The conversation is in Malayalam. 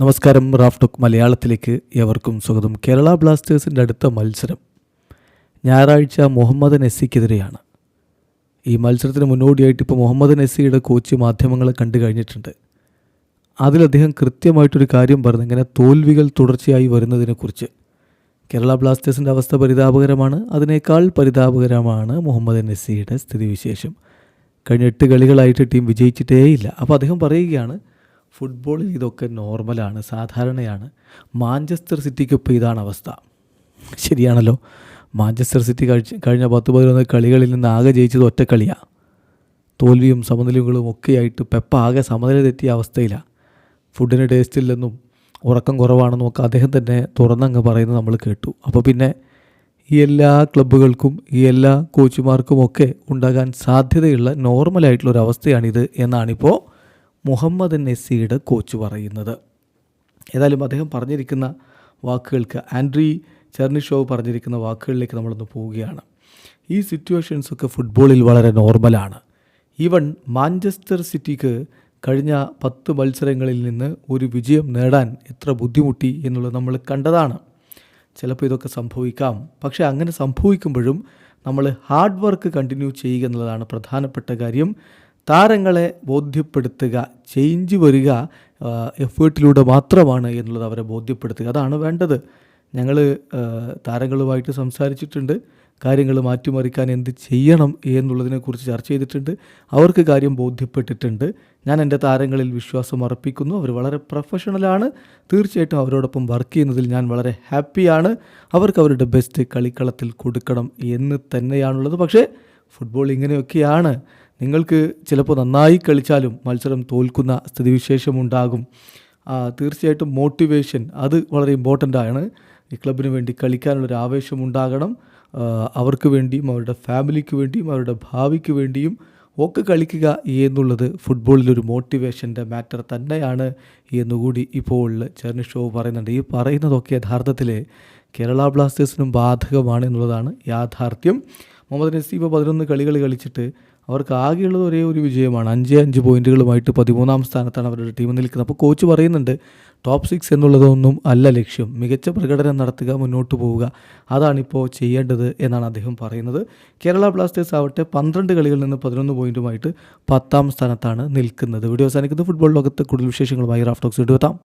നമസ്കാരം റാഫ്ടോക്ക് മലയാളത്തിലേക്ക് എവർക്കും സ്വാഗതം. കേരള ബ്ലാസ്റ്റേഴ്സിന്റെ അടുത്ത മത്സരം ഞായറാഴ്ച മുഹമ്മദ് നെസ്സിക്കെതിരെയാണ് ഈ മത്സരത്തിന് മുന്നോടിയായിട്ട് ഇപ്പോൾ മുഹമ്മദ് നെസ്സിയുടെ കോച്ച് മാധ്യമങ്ങളെ കണ്ടു കഴിഞ്ഞിട്ടുണ്ട്. അതിൽ അദ്ദേഹം കൃത്യമായിട്ടൊരു കാര്യം പറഞ്ഞു. ഇങ്ങനെ തോൽവികൾ തുടർച്ചയായി വരുന്നതിനെക്കുറിച്ച്. കേരള ബ്ലാസ്റ്റേഴ്സിന്റെ അവസ്ഥ പരിതാപകരമാണ്. അതിനേക്കാൾ പരിതാപകരമാണ് മുഹമ്മദ് നെസ്സിയുടെ സ്ഥിതിവിശേഷം. കഴിഞ്ഞ എട്ട് കളികളായിട്ട് ടീം വിജയിച്ചിട്ടേയില്ല. അപ്പോൾ അദ്ദേഹം പറയുകയാണ് ഫുട്ബോളിൽ ഇതൊക്കെ നോർമലാണ് സാധാരണയാണ്. മാഞ്ചസ്റ്റർ സിറ്റിക്കൊപ്പം ഇതാണ് അവസ്ഥ. ശരിയാണല്ലോ. മാഞ്ചസ്റ്റർ സിറ്റി കഴിച്ച് കഴിഞ്ഞ പത്ത് പതിനൊന്ന് കളികളിൽ നിന്ന് ആകെ ജയിച്ചത് ഒറ്റ കളിയാണ് തോൽവിയും സമനിലകളും ഒക്കെയായിട്ട് പെപ്പ ആകെ സമനില തെറ്റിയ അവസ്ഥയിലാണ് ഫുഡിന് ടേസ്റ്റ് ഇല്ലെന്നും ഉറക്കം കുറവാണെന്നും ഒക്കെ അദ്ദേഹം തന്നെ തുറന്നങ്ങ് പറയുന്നത് നമ്മൾ കേട്ടു. അപ്പോൾ പിന്നെ ഈ എല്ലാ ക്ലബ്ബുകൾക്കും ഈ എല്ലാ കോച്ചുമാർക്കും ഒക്കെ ഉണ്ടാകാൻ സാധ്യതയുള്ള നോർമലായിട്ടുള്ളൊരവസ്ഥയാണിത് എന്നാണിപ്പോൾ മുഹമ്മദ് നെസ്സിയുടെ കോച്ച് പറയുന്നത്. ഏതായാലും അദ്ദേഹം പറഞ്ഞിരിക്കുന്ന വാക്കുകൾക്ക് ആൻഡ്രി ചെർണിഷോവ് പറഞ്ഞിരിക്കുന്ന വാക്കുകളിലേക്ക് നമ്മളൊന്ന് പോവുകയാണ്. ഈ സിറ്റുവേഷൻസൊക്കെ ഫുട്ബോളിൽ വളരെ നോർമലാണ്. ഈവൺ മാഞ്ചസ്റ്റർ സിറ്റിക്ക് കഴിഞ്ഞ പത്ത് മത്സരങ്ങളിൽ നിന്ന് ഒരു വിജയം നേടാൻ എത്ര ബുദ്ധിമുട്ടി എന്നുള്ളത് നമ്മൾ കണ്ടതാണ്. ചിലപ്പോൾ ഇതൊക്കെ സംഭവിക്കാം. പക്ഷേ അങ്ങനെ സംഭവിക്കുമ്പോഴും നമ്മൾ ഹാർഡ് വർക്ക് കണ്ടിന്യൂ ചെയ്യുക എന്നുള്ളതാണ് പ്രധാനപ്പെട്ട കാര്യം. താരങ്ങളെ ബോധ്യപ്പെടുത്തുക ചേഞ്ച് വരിക എഫേർട്ടിലൂടെ മാത്രമാണ് എന്നുള്ളത് അവരെ ബോധ്യപ്പെടുത്തുക. അതാണ് വേണ്ടത്. ഞങ്ങൾ താരങ്ങളുമായിട്ട് സംസാരിച്ചിട്ടുണ്ട്. കാര്യങ്ങൾ മാറ്റിമറിക്കാൻ എന്ത് ചെയ്യണം എന്നുള്ളതിനെക്കുറിച്ച് ചർച്ച ചെയ്തിട്ടുണ്ട്. അവർക്ക് കാര്യം ബോധ്യപ്പെട്ടിട്ടുണ്ട്. ഞാൻ എന്റെ താരങ്ങളിൽ വിശ്വാസം അർപ്പിക്കുന്നു. അവർ വളരെ പ്രൊഫഷണലാണ് തീർച്ചയായിട്ടും അവരോടൊപ്പം വർക്ക് ചെയ്യുന്നതിൽ ഞാൻ വളരെ ഹാപ്പിയാണ് അവർക്ക് അവരുടെ ബെസ്റ്റ് കളിക്കളത്തിൽ കൊടുക്കണം എന്ന് തന്നെയാണുള്ളത്. പക്ഷേ ഫുട്ബോൾ ഇങ്ങനെയൊക്കെയാണ്. നിങ്ങൾക്ക് ചിലപ്പോൾ നന്നായി കളിച്ചാലും മത്സരം തോൽക്കുന്ന സ്ഥിതിവിശേഷമുണ്ടാകും. തീർച്ചയായിട്ടും മോട്ടിവേഷൻ അത് വളരെ ഇമ്പോർട്ടന്റ് ആണ്. ഈ ക്ലബിന് വേണ്ടി കളിക്കാനുള്ളൊരു ആവേശം ഉണ്ടാകണം അവർക്ക് വേണ്ടിയും അവരുടെ ഫാമിലിക്ക് വേണ്ടിയും അവരുടെ ഭാവിക്ക് വേണ്ടിയും ഒക്കെ കളിക്കുക എന്നുള്ളത് ഫുട്ബോളിലൊരു മോട്ടിവേഷന്റെ മാറ്റർ തന്നെയാണ് എന്നുകൂടി ഇപ്പോൾ ചെർണിഷോ പറയുന്നുണ്ട്. ഈ പറയുന്നതൊക്കെ യഥാർത്ഥത്തിൽ കേരള ബ്ലാസ്റ്റേഴ്സിനും ബാധകമാണ് എന്നുള്ളതാണ് യാഥാർത്ഥ്യം. മുഹമ്മദ് നസീബ് പതിനൊന്ന് കളികൾ കളിച്ചിട്ട് അവർക്ക് ആകെയുള്ളത് ഒരേ ഒരു വിജയമാണ്. അഞ്ച് അഞ്ച് പോയിന്റുകളുമായിട്ട് പതിമൂന്നാം സ്ഥാനത്താണ് അവരുടെ ടീം നിൽക്കുന്നത്. അപ്പോൾ കോച്ച് പറയുന്നുണ്ട് ടോപ്പ് സിക്സ് എന്നുള്ളതൊന്നും അല്ല ലക്ഷ്യം. മികച്ച പ്രകടനം നടത്തുക മുന്നോട്ട് പോവുക. അതാണിപ്പോൾ ചെയ്യേണ്ടത് എന്നാണ് അദ്ദേഹം പറയുന്നത്. കേരള ബ്ലാസ്റ്റേഴ്സ് ആവട്ടെ പന്ത്രണ്ട് കളികളിൽ നിന്ന് പതിനൊന്ന് പോയിന്റുമായിട്ട് പത്താം സ്ഥാനത്താണ് നിൽക്കുന്നത്. വീഡിയോ അവസാനിക്കുന്നത് ഫുട്ബോൾ ലോകത്ത് കൂടുതൽ വിശേഷങ്ങളുമായി റാഫ്റ്റോക്സ് എടുത്താം